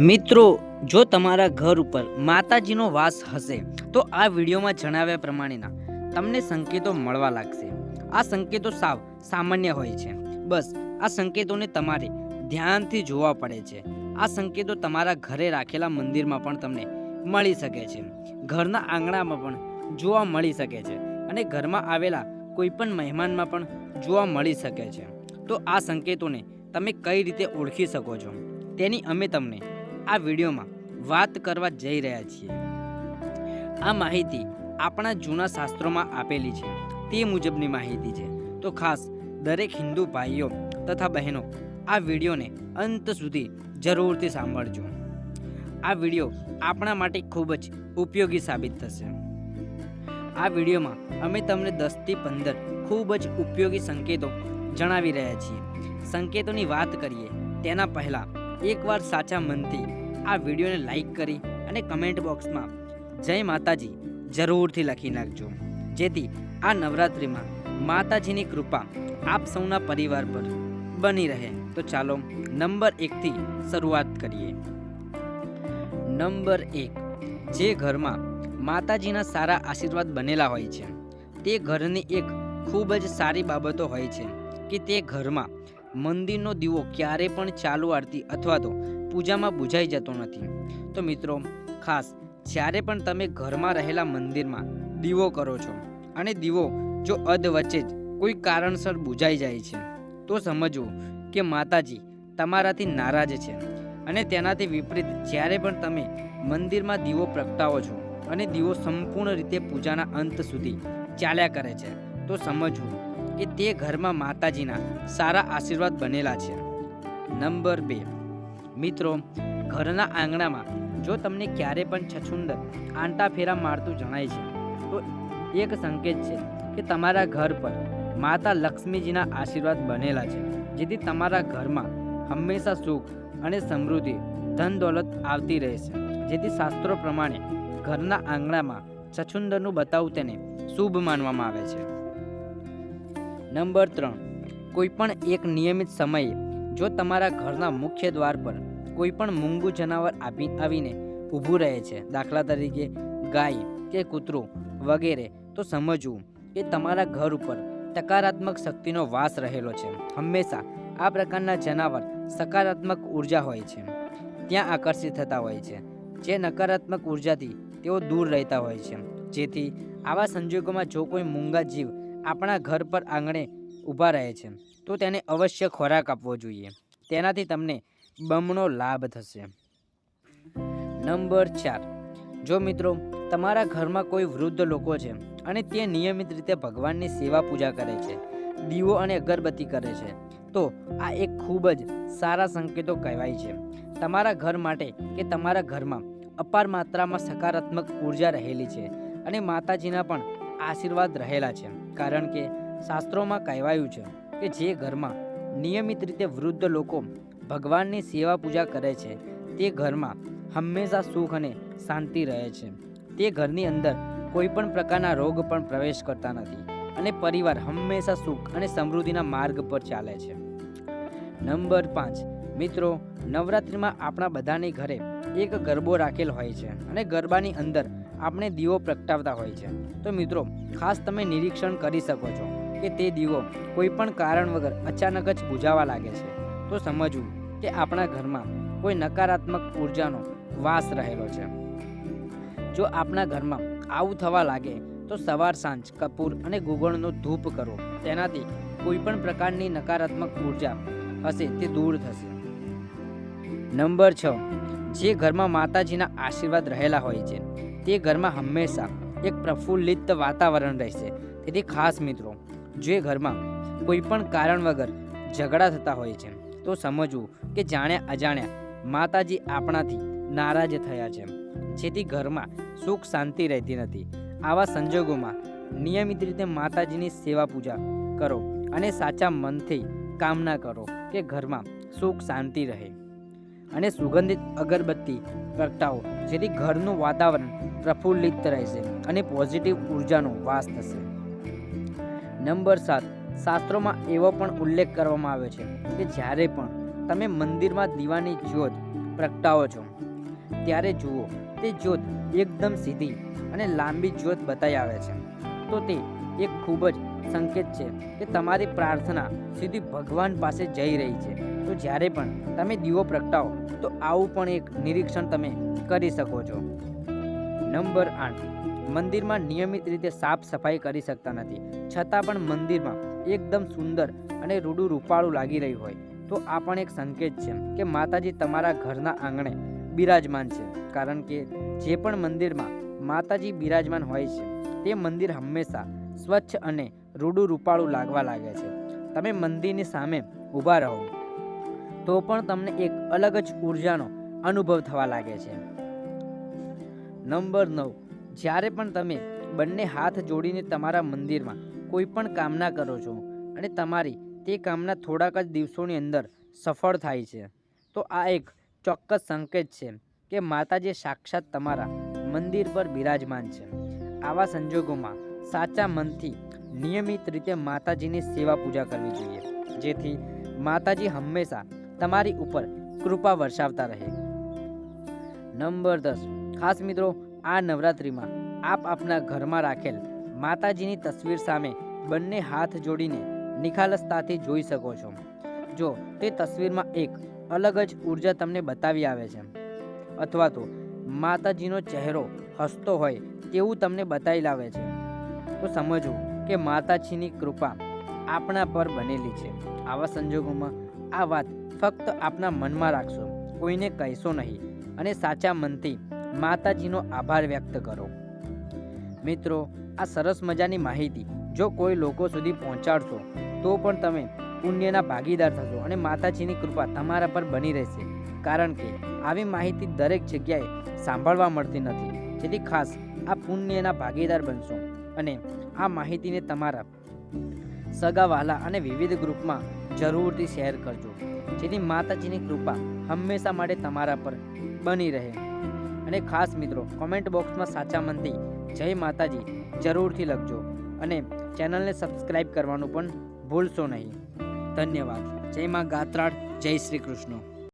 મિત્રો, જો તમારા ઘર ઉપર માતાજીનો વાસ હશે, તો આ વિડીયોમાં જણાવ્યા પ્રમાણેના તમને સંકેતો મળવા લાગશે. આ સંકેતો સાવ સામાન્ય હોય છે. બસ, આ સંકેતોને તમારે ધ્યાનથી જોવા પડે છે. આ સંકેતો તમારા ઘરે રાખેલા મંદિરમાં પણ તમને મળી શકે છે. ઘરના આંગણામાં પણ જોવા મળી શકે છે અને ઘરમાં આવેલા કોઈપણ મહેમાનમાં પણ જોવા મળી શકે છે. તો આ સંકેતોને તમે કઈ રીતે ઓળખી શકો છો? તેની અમે તમને આ વિડીયોમાં વાત કરવા જઈ રહ્યા છીએ. આ માહિતી આપણા જૂના શાસ્ત્રોમાં આપેલી છે. તે મુજબની માહિતી છે. તો ખાસ દરેક હિન્દુ ભાઈઓ તથા બહેનો આ વિડીયોને અંત સુધી જરૂરથી સાંભળજો. આ વીડિયો આપણા માટે ખૂબ જ ઉપયોગી સાબિત થશે. આ વિડીયોમાં અમે તમને દસથી પંદર ખૂબ જ ઉપયોગી સંકેતો જણાવી રહ્યા છીએ. સંકેતોની વાત કરીએ, તેના પહેલાં એકવાર સાચા મનથી આ વિડીયોને લાઈક કરી અને કમેન્ટ બોક્સમાં જય માતાજી જરૂરથી લખી નાખજો. જેથી આ નવરાત્રિમાં માતાજીની કૃપા આપ સૌના પરિવાર પર બની રહે. તો ચાલો નંબર એકથી શરૂઆત કરીએ. નંબર એક. જે ઘરમાં માતાજીના સારા આશીર્વાદ બનેલા હોય છે, તે ઘરની એક ખૂબ જ સારી બાબતો હોય છે કે તે ઘરમાં મંદિરનો દીવો ક્યારે પણ ચાલુ આરતી અથવા તો પૂજામાં બુઝાઈ જતો નથી. તો મિત્રો, ખાસ જ્યારે પણ તમે ઘરમાં રહેલા મંદિરમાં દીવો કરો છો અને દીવો જો અધ વચ્ચે જ કોઈ કારણસર બુઝાઈ જાય છે, તો સમજવું કે માતાજી તમારાથી નારાજ છે અને તેનાથી વિપરીત જ્યારે પણ તમે મંદિરમાં દીવો પ્રગટાવો છો અને દીવો સંપૂર્ણ રીતે પૂજાના અંત સુધી ચાલ્યા કરે છે, તો સમજવું કે તે ઘરમાં માતાજીના સારા આશીર્વાદ બનેલા છે. નંબર બે. મિત્રો, ઘરના આંગણામાં જો તમને ક્યારે પણ છછુંદર આંટા ફેરા મારતું જણાય છે, તો એક સંકેત છે કે તમારા ઘર પર માતા લક્ષ્મીજીના આશીર્વાદ બનેલા છે, જેથી તમારા ઘરમાં હંમેશા સુખ અને સમૃદ્ધિ ધન દોલત આવતી રહેશે. જેથી શાસ્ત્રો પ્રમાણે ઘરના આંગણામાં છછુંદરનું બતાવું તેને શુભ માનવામાં આવે છે. નંબર ત્રણ. કોઈ પણ એક નિયમિત સમયે, જો તમારા ઘરના મુખ્ય દ્વાર પર કોઈપણ મૂંગું જનાવર આવી આવીને ઊભું રહે છે, દાખલા તરીકે ગાય કે કૂતરું વગેરે, તો સમજવું કે તમારા ઘર ઉપર સકારાત્મક શક્તિનો વાસ રહેલો છે. હંમેશા આ પ્રકારના જનાવર સકારાત્મક ઊર્જા હોય છે. ત્યાં આકર્ષિત થતા હોય છે, જે નકારાત્મક ઉર્જાથી તેઓ દૂર રહેતા હોય છે. જેથી આવા સંજોગોમાં જો કોઈ મૂંગા જીવ આપણા ઘર પર આંગણે ઊભા રહે છે, તો તેને અવશ્ય ખોરાક આપવો જોઈએ. તેનાથી તમને બમણો લાભ થશે. નંબર ચાર. જો મિત્રો, તમારા ઘરમાં કોઈ વૃદ્ધ લોકો છે અને તે નિયમિત રીતે ભગવાનની સેવા પૂજા કરે છે, દીવો અને અગરબત્તી કરે છે, તો આ એક ખૂબ જ સારા સંકેતો કહેવાય છે. તમારા ઘર માટે કે તમારા ઘરમાં અપાર માત્રામાં સકારાત્મક ઊર્જા રહેલી છે અને માતાજીના પણ આશીર્વાદ રહેલા છે. કારણ કે શાસ્ત્રોમાં કહેવાયું છે કે જે ઘરમાં નિયમિત રીતે વૃદ્ધ લોકો ભગવાનની સેવા પૂજા કરે છે, તે ઘરમાં હંમેશા સુખ અને શાંતિ રહે છે. તે ઘરની અંદર કોઈ પણ પ્રકારના રોગ પણ પ્રવેશ કરતા નથી અને પરિવાર હંમેશા સુખ અને સમૃદ્ધિના માર્ગ પર ચાલે છે. નંબર પાંચ. મિત્રો, નવરાત્રિમાં આપણા બધાની ઘરે એક ગરબો રાખેલ હોય છે અને ગરબાની અંદર આપણે દીવો પ્રગટાવતા હોય છે. તો મિત્રો, ખાસ તમે નિરીક્ષણ કરી શકો છો કે તે દીવો કોઈ પણ કારણ વગર અચાનક જ બુઝાવા લાગે છે. તો સમજવું કે આપણા ઘરમાં કોઈ નકારાત્મક ઉર્જાનો વાસ રહેલો છે. જો આપણા ઘરમાં આવું થવા લાગે, તો સવાર સાંજ કપૂર અને ગુગળનો ધૂપ કરો. તેનાથી કોઈ પણ પ્રકારની નકારાત્મક ઊર્જા હશે તે દૂર થશે. નંબર છ. જે ઘરમાં માતાજીના આશીર્વાદ રહેલા હોય છે તે ઘરમાં હંમેશા એક પ્રફુલ્લિત વાતાવરણ રહેશે. તેથી ખાસ મિત્રો, જે ઘરમાં કોઈ પણ કારણ વગર ઝઘડા થતા હોય છે, તો સમજવું કે જાણ્યા અજાણ્યા માતાજી આપણાથી નારાજ થયા છે. જેથી ઘરમાં સુખ શાંતિ રહેતી નથી. આવા સંજોગોમાં નિયમિત રીતે માતાજીની સેવા પૂજા કરો અને સાચા મનથી કામના કરો કે ઘરમાં સુખ શાંતિ રહે. અને સુગંધિત અગરબત્તી પ્રગટાવો જેથી ઘરનું વાતાવરણ પ્રફુલ્લિત રહેશે અને પોઝિટિવ ઉર્જાનો વાસ થશે. નંબર સાત, શાસ્ત્રોમાં એવો પણ ઉલ્લેખ કરવામાં આવ્યો છે કે જ્યારે પણ તમે મંદિરમાં દીવાની જ્યોત પ્રગટાવો છો, ત્યારે જુઓ, તે જ્યોત એકદમ સીધી અને લાંબી જ્યોત બતાવી આવે છે. તો તે એક ખૂબ જ સંકેત છે કે તમારી પ્રાર્થના સીધી ભગવાન પાસે જઈ રહી છે. તો જ્યારે પણ તમે દીવો પ્રગટાવો, તો આવું પણ એક નિરીક્ષણ તમે કરી શકો છો. નંબર આઠ. મંદિરમાં નિયમિત રીતે સાફ સફાઈ કરી શકતા નથી. છતાં પણ મંદિરમાં એકદમ સુંદર અને રૂડું રૂપાળું લાગી રહ્યું હોય. તો આ પણ એક સંકેત છે કે માતાજી તમારા ઘરના આંગણે બિરાજમાન છે. કારણ કે જે પણ મંદિરમાં માતાજી બિરાજમાન હોય છે, તે મંદિર હંમેશા સ્વચ્છ અને રૂડું રૂપાળું લાગવા લાગે છે. તમે મંદિરની સામે ઊભા રહો. તો પણ તમને એક અલગ જ ઉર્જાનો અનુભવ થવા લાગે છે. નંબર નવ. જ્યારે પણ તમે બંને હાથ જોડીને તમારા મંદિરમાં કોઈ પણ કામના કરો છો અને તમારી તે કામના થોડાક જ દિવસોની અંદર સફળ થાય છે, તો આ એક ચોક્કસ સંકેત છે કે માતાજી સાક્ષાત તમારા મંદિર પર બિરાજમાન છે. આવા સંજોગોમાં સાચા મનથી નિયમિત રીતે માતાજીની સેવા પૂજા કરવી જોઈએ. જેથી માતાજી હંમેશા તમારી ઉપર કૃપા વર્ષાવતા રહે. નંબર દસ. ખાસ મિત્રો, આ નવરાત્રિમાં આપ આપના ઘરમાં રાખેલ માતાજીની તસવીર સામે બંને હાથ જોડીને નિખાલસતાથી જોઈ શકો છો. જો, તે તસવીરમાં એક અલગ જ ઊર્જા તમને બતાવી આવે છે. અથવા તો માતાજીનો ચહેરો હસતો હોય તેવું તમને બતાવી લાવે છે. તો સમજવું કે માતાજીની કૃપા આપણા પર બનેલી છે. આવા સંજોગોમાં આ વાત ફક્ત આપના મનમાં રાખશો. કોઈને કહેશો નહીં અને સાચા મનથી માતાજીનો આભાર વ્યક્ત કરો. મિત્રો, આ સરસ મજાની માહિતી. જો કોઈ લોકો સુધી પહોંચાડશો, તો પણ તમે પુણ્યના ભાગીદાર થશો અને માતાજીની કૃપા તમારા પર બની રહેશે. કારણ કે આવી માહિતી દરેક જગ્યાએ સાંભળવા મળતી નથી. જેથી ખાસ આ પુણ્યના ભાગીદાર બનશો અને આ માહિતીને તમારા સગાવાલા અને વિવિધ ગ્રુપમાં જરૂરથી શેર કરજો. જેથી માતાજીની કૃપા હંમેશા માટે તમારા પર બની રહે. અને ખાસ મિત્રો કોમેન્ટ બોક્સમાં સાચા મનથી જય માતાજી જરૂરથી લખજો. અને ચેનલને સબસ્ક્રાઈબ કરવાનું પણ ભૂલશો નહીં. ધન્યવાદ. જય માં ગાત્રાળ, જય શ્રી કૃષ્ણ.